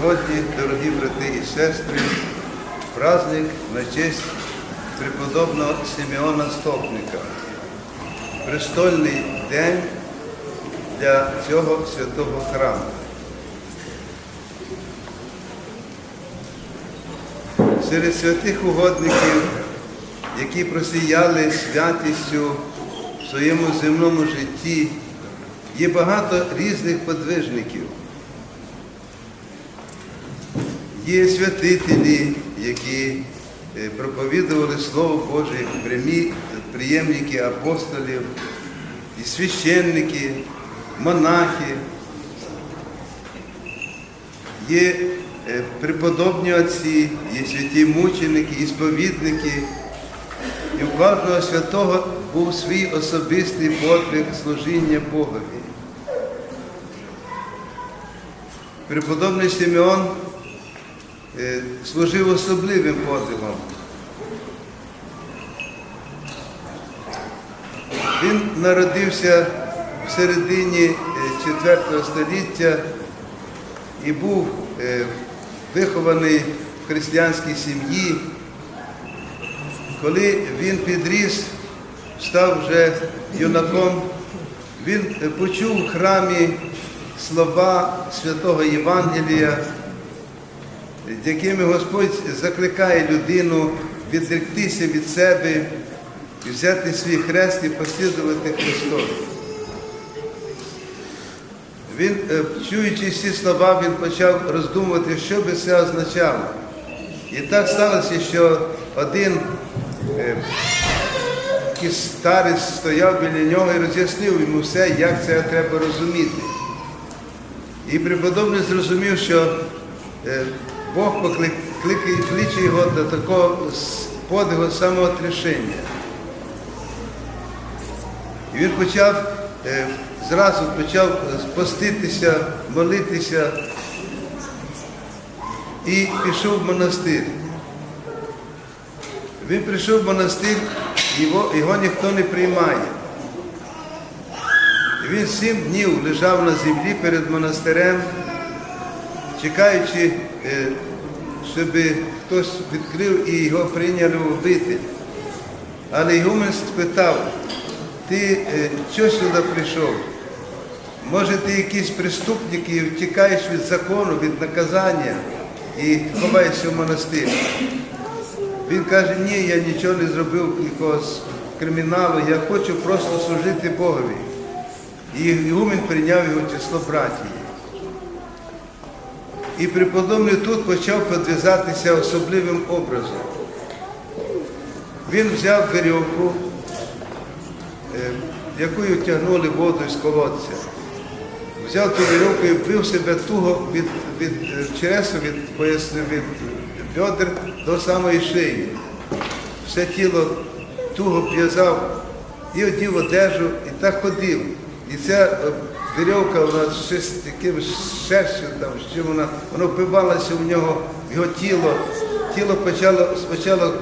Сьогодні, дорогі брати і сестри, праздник на честь преподобного Симеона Стопника. Престольний день для цього святого храму. Серед святих угодників, які просіяли святістю в своєму земному житті, є багато різних подвижників. Є святителі, які е, проповідували Слово Боже, прямі приємники апостолів, і священники, монахи, є е, преподобні отці, є святі мученики, і сповідники. І у кожного святого був свій особистий подвиг служіння Богові. Преподобний Симеон служив особливим подвигом. Він народився в середині 4 століття і був е, вихований в християнській сім'ї. Коли він підріс, став вже юнаком, він е, почув в храмі слова святого Євангелія, якими Господь закликає людину відректися від себе і взяти свій хрест і послідувати Христові. Він, е, чуючи ці слова, він почав роздумувати, що би це означало. І так сталося, що один е, старець стояв біля нього і роз'яснив йому все, як це треба розуміти. І преподобний зрозумів, що е, Бог покликає, його до такого подвигу самоотрішення. І він почав, е, зразу почав поститися, молитися і пішов в монастир. Він прийшов в монастир, його, його ніхто не приймає. Він сім днів лежав на землі перед монастирем, чекаючи, е, щоб хтось відкрив і його прийняли в обитель. Але Ігумен спитав, ти е, що сюди прийшов? Може, ти якийсь преступник і втікаєш від закону, від наказання і ховаєшся в монастир. Він каже, ні, я нічого не зробив якогось криміналу, я хочу просто служити Богові. І Ігумен прийняв його число братії. І преподобний тут почав підв'язатися особливим образом. Він взяв веревку, е, якою тягнули воду з колодця. Взяв ту вірьовку і вбив себе туго від, від е, чересу, від поясни, від бедер до самої шиї. Все тіло туго в'язав і одів одежу, і так ходив. І ця вірьовка, вона ще з якимось шерстю, там, чим вона, вона впивалася в нього, в його тіло. Тіло почало спочатку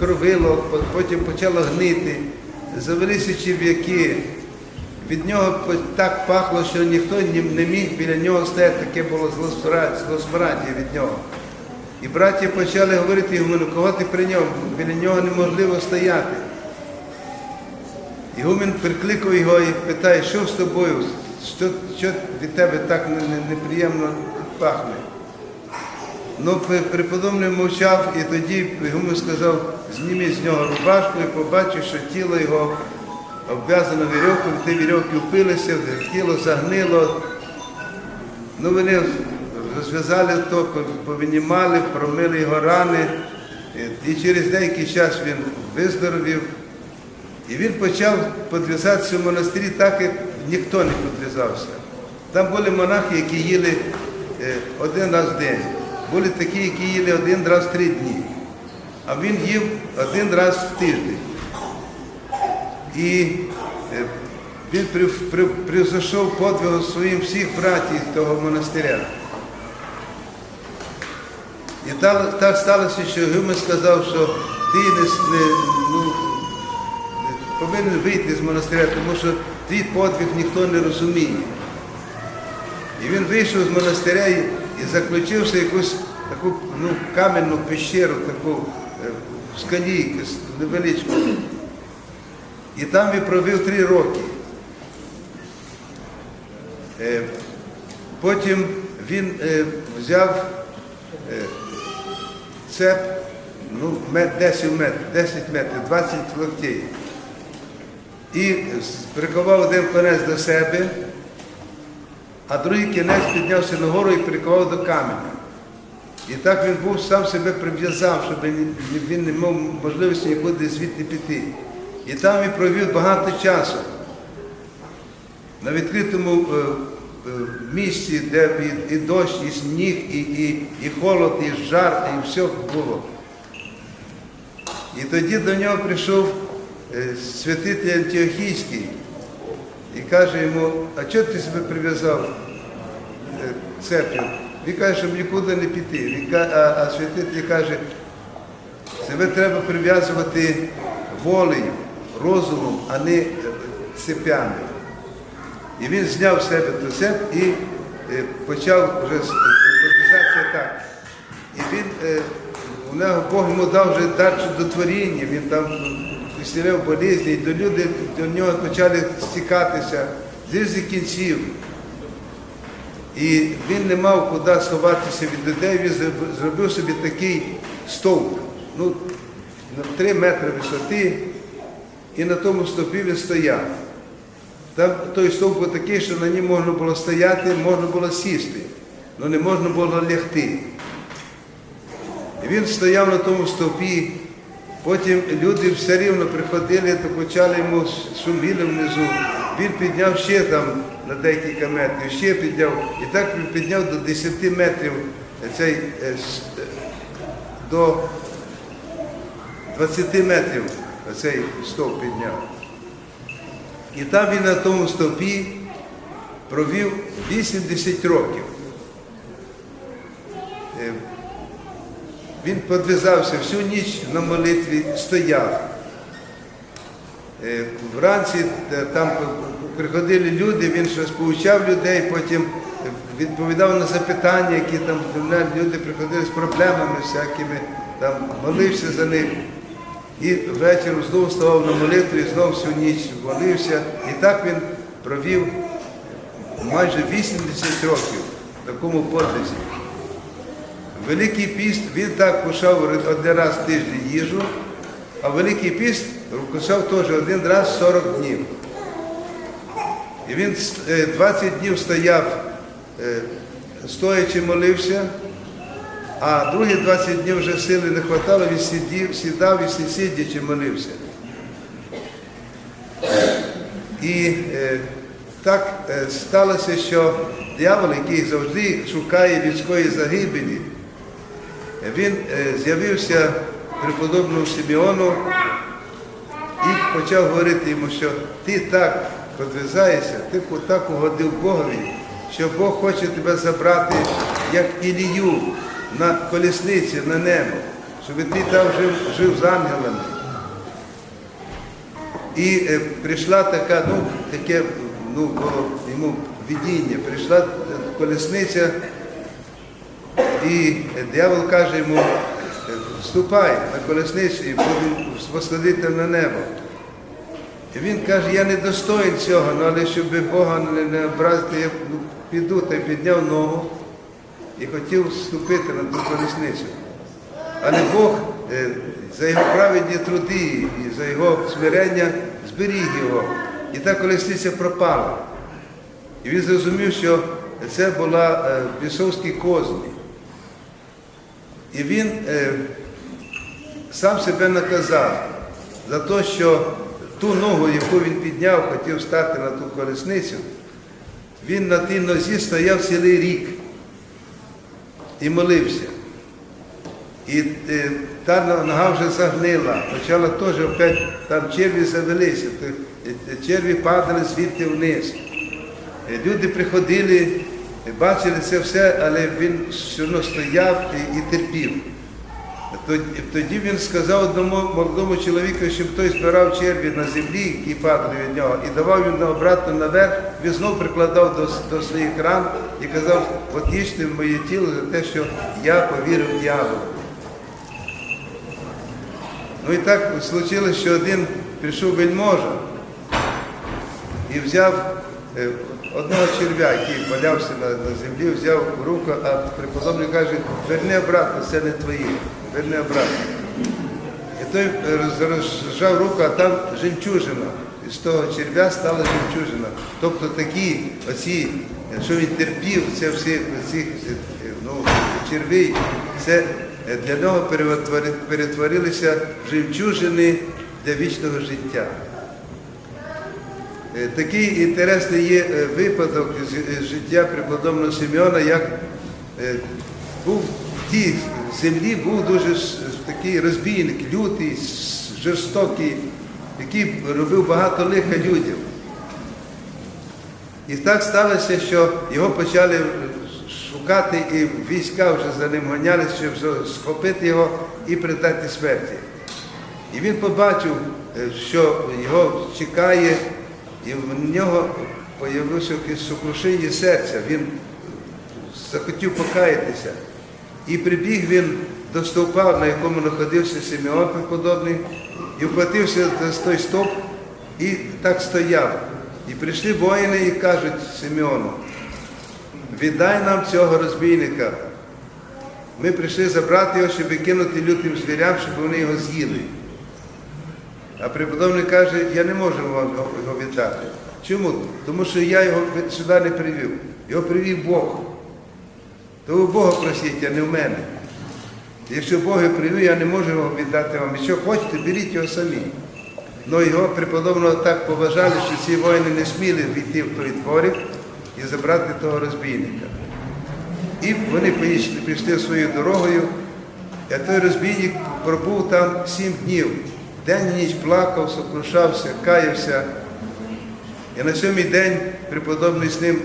кровило, потім почало гнити, завелися черв'яки. Від нього так пахло, що ніхто не міг біля нього стояти, таке було злосмараддя від нього. І браті почали говорити йому, ну кого ти прийняв? Біля нього неможливо стояти. Ігумен прикликав його і питає, що з тобою? Що, що від тебе так не- не- неприємно пахне? Ну, преподобний мовчав, і тоді йому сказав, зніми з нього рубашку і побачив, що тіло його обв'язано вірьовкою, ті вірьовки впилися, тіло загнило. Ну, вони розв'язали то, повинімали, промили його рани, і через деякий час він виздоровів. І він почав підв'язатися в монастирі так, як ніхто не підв'язався. Там були монахи, які їли е, один раз в день. Були такі, які їли один раз в три дні. А він їв один раз в тиждень. І е, він при- подвигу своїм всіх братів того монастиря. І так, сталося, що Гюме сказав, що ти не, ну, повинен вийти з монастиря, тому що твій подвиг ніхто не розуміє. І він вийшов з монастиря і заключився якусь таку ну, кам'яну пещеру, таку е, в скалі, невеличку. І там він провів три роки. Е, Потім він е, взяв цеп, ну, 10 метрів, 10 метрів, 20 локтей. І прикував один конець до себе, а другий кінець піднявся нагору і приковав до каменя. І так він був, сам себе прив'язав, щоб він не мав можливості нікуди звідти піти. І там він провів багато часу на відкритому е, е, місці, де і, дощ, і сніг, і, і, і холод, і жар, і все було. І тоді до нього прийшов святитель Антіохійський і каже йому, а чого ти себе прив'язав е, цеп'ю? Він каже, щоб нікуди не піти. А, святитель каже, себе треба прив'язувати волею, розумом, а не е, цепями. І він зняв з себе ту цеп і е, почав вже імпровізація так. І він, е, у нього Бог йому дав вже дар чудотворіння, він там висіляв болізні, і до люди до нього почали стікатися з різних кінців. І він не мав куди сховатися від людей, він зробив собі такий стовп, ну, на 3 метри висоти, і на тому стовпі він стояв. Там той стовп був такий, що на ній можна було стояти, можна було сісти, але не можна було лягти. І він стояв на тому стовпі, потім люди все рівно приходили, то почали йому шуміли внизу. Він підняв ще там на декілька метрів, ще підняв. І так він підняв до 10 метрів цей, е, е, до 20 метрів цей стовп підняв. І там він на тому стовпі провів 80 років. Він підв'язався всю ніч на молитві, стояв. Е, Вранці е, там приходили люди, він щось повчав людей, потім відповідав на запитання, які там люди приходили з проблемами всякими, там молився за них. І ввечері знову ставав на молитву і знову всю ніч молився. І так він провів майже 80 років в такому подвизі. Великий піст він так кушав один раз в тиждень їжу, а Великий піст кушав теж один раз 40 днів. І він е, 20 днів стояв, е, стоячи молився, а другі 20 днів вже сили не вистачало, він сидів, сідав і сидячи молився. І е, так е, сталося, що диявол, який завжди шукає людської загибелі, він е, з'явився преподобному Симеону і почав говорити йому, що ти так підв'язаєшся, ти так угодив Богові, що Бог хоче тебе забрати, як Ілію на колісниці на небо, щоб ти там жив, жив з ангелами. І е, прийшла така, ну, таке ну, було йому видіння, прийшла колісниця, і диявол каже йому, вступай на колесницю і будемо восходити на небо. І він каже, я не достоїн цього, ну, але щоб Бога не, образити, я ну, піду та підняв ногу і хотів вступити на ту колесницю. Але Бог е, за його праведні труди і за його смирення зберіг його. І та колесниця пропала. І він зрозумів, що це була е, бісовські козні. І він е, сам себе наказав за те, що ту ногу, яку він підняв, хотів стати на ту колесницю, він на тій нозі стояв цілий рік і молився. І е, та нога вже загнила, почала теж опять, там черві завелися, черві падали звідти вниз. Е, Люди приходили, бачили це все, але він все одно стояв і, і терпів. Тоді, він сказав одному молодому чоловіку, щоб той збирав черві на землі, які падали від нього, і давав їм обратно наверх, він знов прикладав до, до своїх ран і казав, от їжте моє тіло за те, що я повірив дьяволу. Ну і так случилось, що один прийшов вельможа і взяв е, одного черв'я, який валявся на, на землі, взяв руку, а преподобний каже, верни обратно, це не твоє, верни обратно. І той е, розжав руку, а там жемчужина. І з того черв'я стала жемчужина. Тобто такі оці, що він терпів, це всі ці, е, ну, черві, це для нього перетворилися жемчужини для вічного життя. Е, Такий інтересний є е, випадок з з життя преподобного Симеона, як е, був в тій землі, був дуже такий розбійник, лютий, жорстокий, який робив багато лиха людям. І так сталося, що його почали шукати, і війська вже за ним ганялися, щоб схопити його і предати смерті. І він побачив, е, що його чекає, і в нього з'явилося якесь сокрушення серця. Він захотів покаятися. І прибіг він до стовпа, на якому знаходився Симеон преподобний, і вхватився за той стовп і так стояв. І прийшли воїни і кажуть Симеону, віддай нам цього розбійника. Ми прийшли забрати його, щоб кинути лютим звірям, щоб вони його з'їли. А преподобний каже, я не можу вам його віддати. Чому? Тому що я його сюди не привів. Його привів Бог. То ви Бога просіть, а не в мене. Якщо Бог його привів, я не можу його віддати вам. Якщо хочете, беріть його самі. Ну його преподобного так поважали, що ці воїни не сміли війти в той дворик і забрати того розбійника. І вони поїхали, пішли своєю дорогою, а той розбійник пробув там сім днів. День і ніч плакав, сокрушався, каявся. І на сьомий день преподобний з ним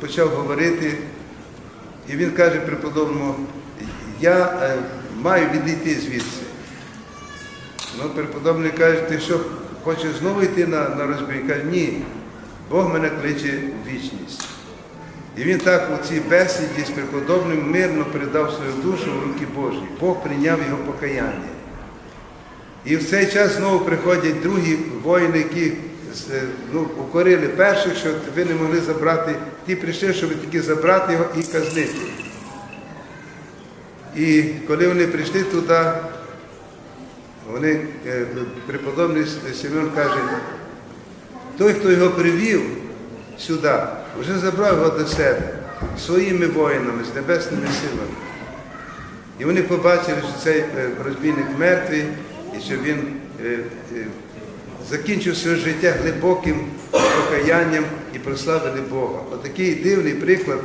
почав говорити, і він каже преподобному, я е, маю відійти звідси. Ну, преподобний каже, ти що, хочеш знову йти на, на розбій? Каже, ні, Бог мене кличе в вічність. І він так у цій бесіді з преподобним мирно передав свою душу в руки Божі. Бог прийняв його покаяння. І в цей час знову приходять другі воїни, які е, ну, укорили перших, що ви не могли забрати. Ті прийшли, щоб тільки забрати його і казнити. І коли вони прийшли туди, вони, е, преподобний Семен каже, той, хто його привів сюди, вже забрав його до себе своїми воїнами, з небесними силами. І вони побачили, що цей е, розбійник мертвий, і що він е, е, закінчив своє життя глибоким покаянням і прославили Бога. Отакий дивний приклад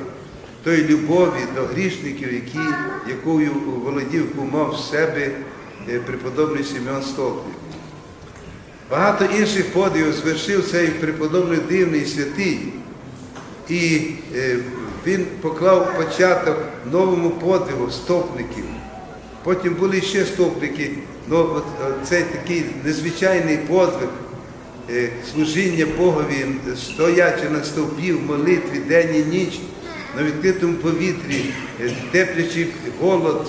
тої любові до грішників, які, якою володів, мав в себе е, преподобний Сімеон Столпник. Багато інших подвигів звершив цей преподобний дивний святий. І він поклав початок новому подвигу стопників. Потім були ще стопники, але от, от цей такий незвичайний подвиг е, служіння Богові, стоячи на стовпі в молитві день і ніч, на відкритому повітрі, е, теплячи голод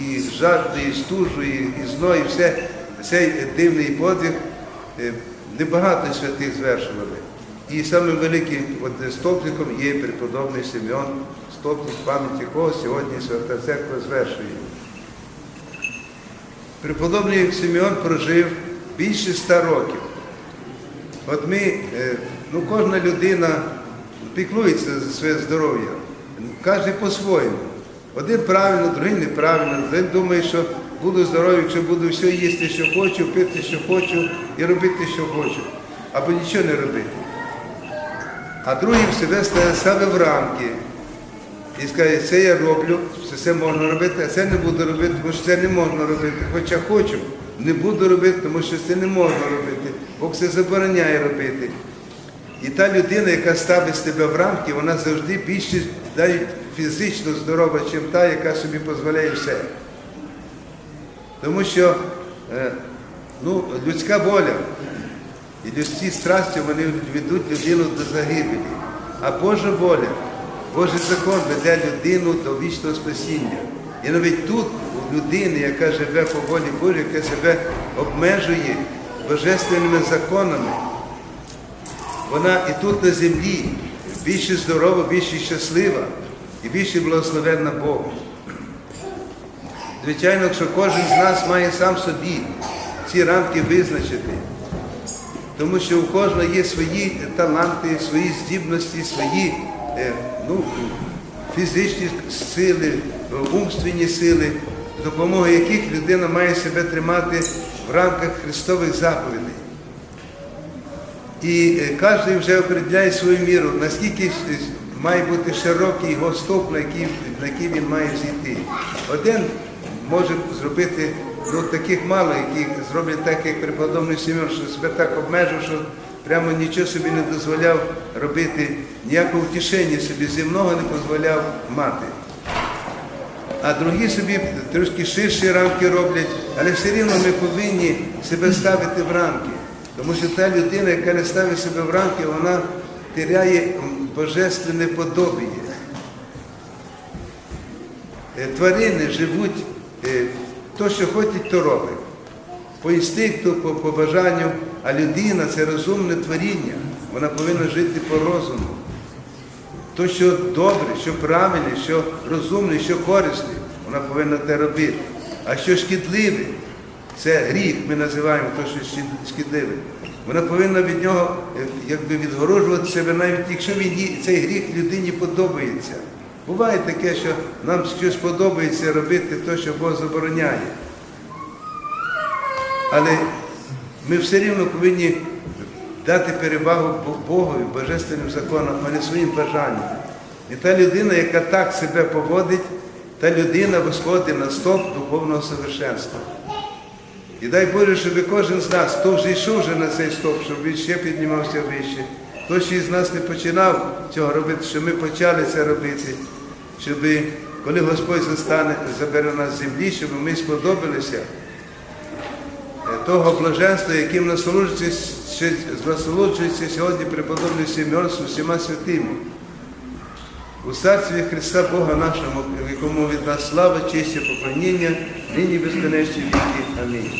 і жажду, і стужу, і, і зно, і все, цей дивний подвиг е, небагато святих звершували. І самим великим стопником є преподобний Симеон, стопник пам'яті якого сьогодні Свята Церква звершує. Преподобний Симеон прожив більше ста років. От ми, е, ну кожна людина піклується за своє здоров'я, кожен по-своєму. Один правильно, другий неправильно. Один думає, що буду здоровий, якщо буду все їсти, що хочу, пити, що хочу, і робити, що хочу, або нічого не робити. А другий себе ставив в рамки і скаже, це я роблю, все можна робити, а це не буду робити, тому що це не можна робити. Хоча хочу, не буду робити, тому що це не можна робити. Бог це забороняє робити. І та людина, яка ставить тебе в рамки, вона завжди більше навіть фізично здорова, ніж та, яка собі дозволяє все. Тому що е, ну, людська воля і людські страсті вони ведуть людину до загибелі. А Божа воля, Божий закон веде людину до вічного спасіння. І навіть тут у людини, яка живе по волі Божій, яка себе обмежує божественними законами, вона і тут на землі більше здорова, більше щаслива і більше благословенна Богом. Звичайно, що кожен з нас має сам собі ці рамки визначити, тому що у кожного є свої таланти, свої здібності, свої ну, фізичні сили, умственні сили, з допомогою яких людина має себе тримати в рамках Христових заповідей. І е, кожен вже определяє свою міру, наскільки с- має бути широкий його стоп, на який, на який він має зійти. Один може зробити ну, таких мало, які зроблять так, як преподобний Сім'ян, що себе так обмежив, що прямо нічого собі не дозволяв робити, ніякого утішення собі земного не дозволяв мати. А другі собі трошки ширші рамки роблять, але все рівно ми повинні себе ставити в рамки. Тому що та людина, яка не ставить себе в рамки, вона теряє божественне подобіє. Е, Тварини живуть, е, то, що хочуть, то роблять. По інстинкту, по бажанню, а людина це розумне творіння. Вона повинна жити по розуму. То, що добре, що правильне, що розумне, що корисне, вона повинна те робити. А що шкідливе, це гріх, ми називаємо то, що шкідливе. Вона повинна від нього е, якби відгороджувати себе, навіть якщо він цей гріх людині подобається. Буває таке, що нам щось подобається робити, то, що Бог забороняє. Але ми все рівно повинні дати перевагу Бо- Богові, божественним законам, а не своїм бажанням. І та людина, яка так себе поводить, та людина висходить на стоп духовного совершенства. І дай Боже, щоб кожен з нас, хто вже йшов вже на цей стоп, щоб він ще піднімався вище. Хто ще із нас не починав цього робити, щоб ми почали це робити, щоб коли Господь застане, забере нас з землі, щоб ми сподобалися того блаженства, яким насолоджується, сьогодні преподобний Сімеон з усіма святими. У царстві Христа Бога нашого, якому від нас слава, честь і поклоніння, нині безконечні віки. Амінь.